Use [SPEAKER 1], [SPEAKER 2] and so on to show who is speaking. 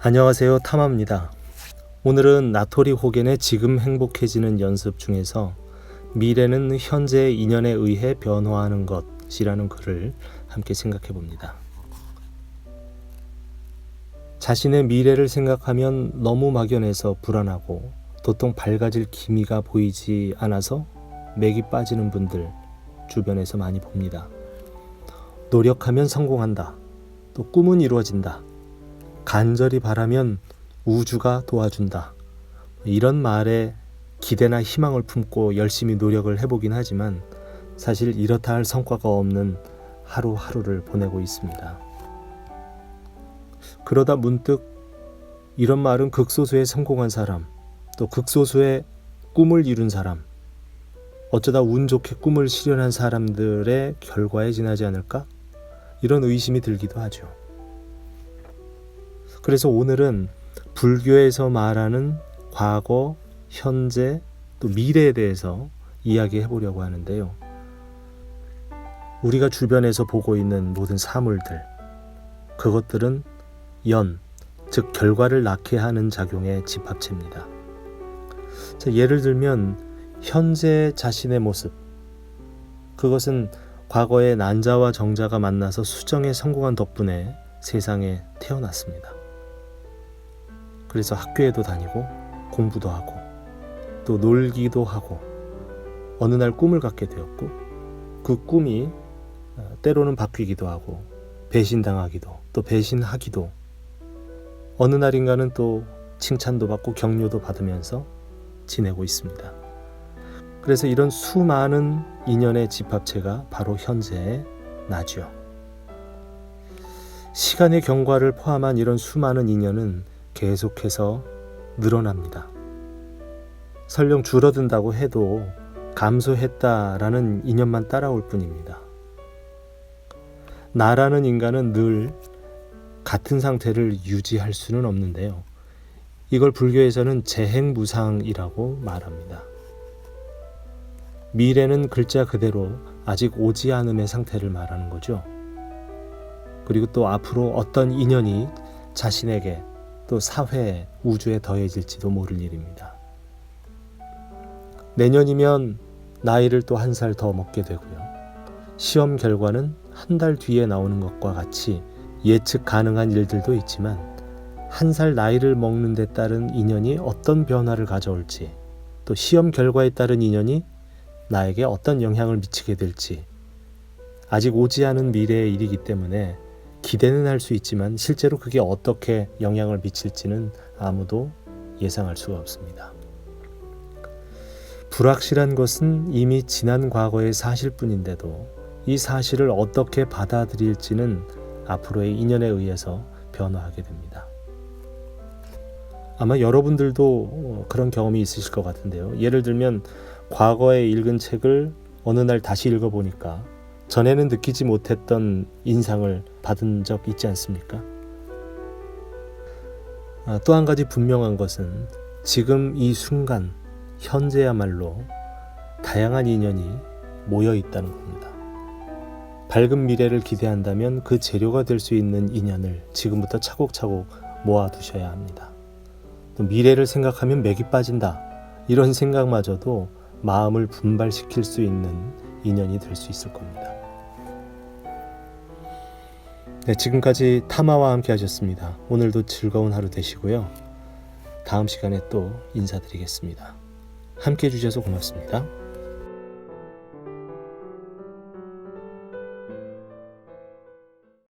[SPEAKER 1] 안녕하세요. 타마입니다. 오늘은 나토리 호겐의 지금 행복해지는 연습 중에서 미래는 현재의 인연에 의해 변화하는 것이라는 글을 함께 생각해 봅니다. 자신의 미래를 생각하면 너무 막연해서 불안하고 도통 밝아질 기미가 보이지 않아서 맥이 빠지는 분들 주변에서 많이 봅니다. 노력하면 성공한다. 또 꿈은 이루어진다. 간절히 바라면 우주가 도와준다. 이런 말에 기대나 희망을 품고 열심히 노력을 해보긴 하지만 사실 이렇다 할 성과가 없는 하루하루를 보내고 있습니다. 그러다 문득 이런 말은 극소수의 성공한 사람, 또 극소수의 꿈을 이룬 사람, 어쩌다 운 좋게 꿈을 실현한 사람들의 결과에 지나지 않을까? 이런 의심이 들기도 하죠. 그래서 오늘은 불교에서 말하는 과거, 현재, 또 미래에 대해서 이야기해 보려고 하는데요. 우리가 주변에서 보고 있는 모든 사물들, 그것들은 연, 즉 결과를 낳게 하는 작용의 집합체입니다. 자, 예를 들면 현재 자신의 모습, 그것은 과거의 난자와 정자가 만나서 수정에 성공한 덕분에 세상에 태어났습니다. 그래서 학교에도 다니고 공부도 하고 또 놀기도 하고 어느 날 꿈을 갖게 되었고 그 꿈이 어, 때로는 바뀌기도 하고 배신당하기도 또 배신하기도 어느 날인가는 또 칭찬도 받고 격려도 받으면서 지내고 있습니다. 그래서 이런 수많은 인연의 집합체가 바로 현재의 나죠. 시간의 경과를 포함한 이런 수많은 인연은 계속해서 늘어납니다. 설령 줄어든다고 해도 감소했다라는 인연만 따라올 뿐입니다. 나라는 인간은 늘 같은 상태를 유지할 수는 없는데요. 이걸 불교에서는 재행무상이라고 말합니다. 미래는 글자 그대로 아직 오지 않음의 상태를 말하는 거죠. 그리고 또 앞으로 어떤 인연이 자신에게 또 사회에 우주에 더해질지도 모를 일입니다. 내년이면 나이를 또 한 살 더 먹게 되고요. 시험 결과는 한 달 뒤에 나오는 것과 같이 예측 가능한 일들도 있지만 한 살 나이를 먹는 데 따른 인연이 어떤 변화를 가져올지 또 시험 결과에 따른 인연이 나에게 어떤 영향을 미치게 될지 아직 오지 않은 미래의 일이기 때문에 기대는 할 수 있지만 실제로 그게 어떻게 영향을 미칠지는 아무도 예상할 수가 없습니다. 불확실한 것은 이미 지난 과거의 사실뿐인데도 이 사실을 어떻게 받아들일지는 앞으로의 인연에 의해서 변화하게 됩니다. 아마 여러분들도 그런 경험이 있으실 것 같은데요. 예를 들면 과거에 읽은 책을 어느 날 다시 읽어보니까 전에는 느끼지 못했던 인상을 받은 적 있지 않습니까? 아, 또한 가지 분명한 것은 지금 이 순간, 현재야말로 다양한 인연이 모여 있다는 겁니다. 밝은 미래를 기대한다면 그 재료가 될 수 있는 인연을 지금부터 차곡차곡 모아두셔야 합니다. 또 미래를 생각하면 맥이 빠진다. 이런 생각마저도 마음을 분발시킬 수 있는 인연이 될 수 있을 겁니다. 네, 지금까지 타마와 함께 하셨습니다. 오늘도 즐거운 하루 되시고요. 다음 시간에 또 인사드리겠습니다. 함께 해주셔서 고맙습니다.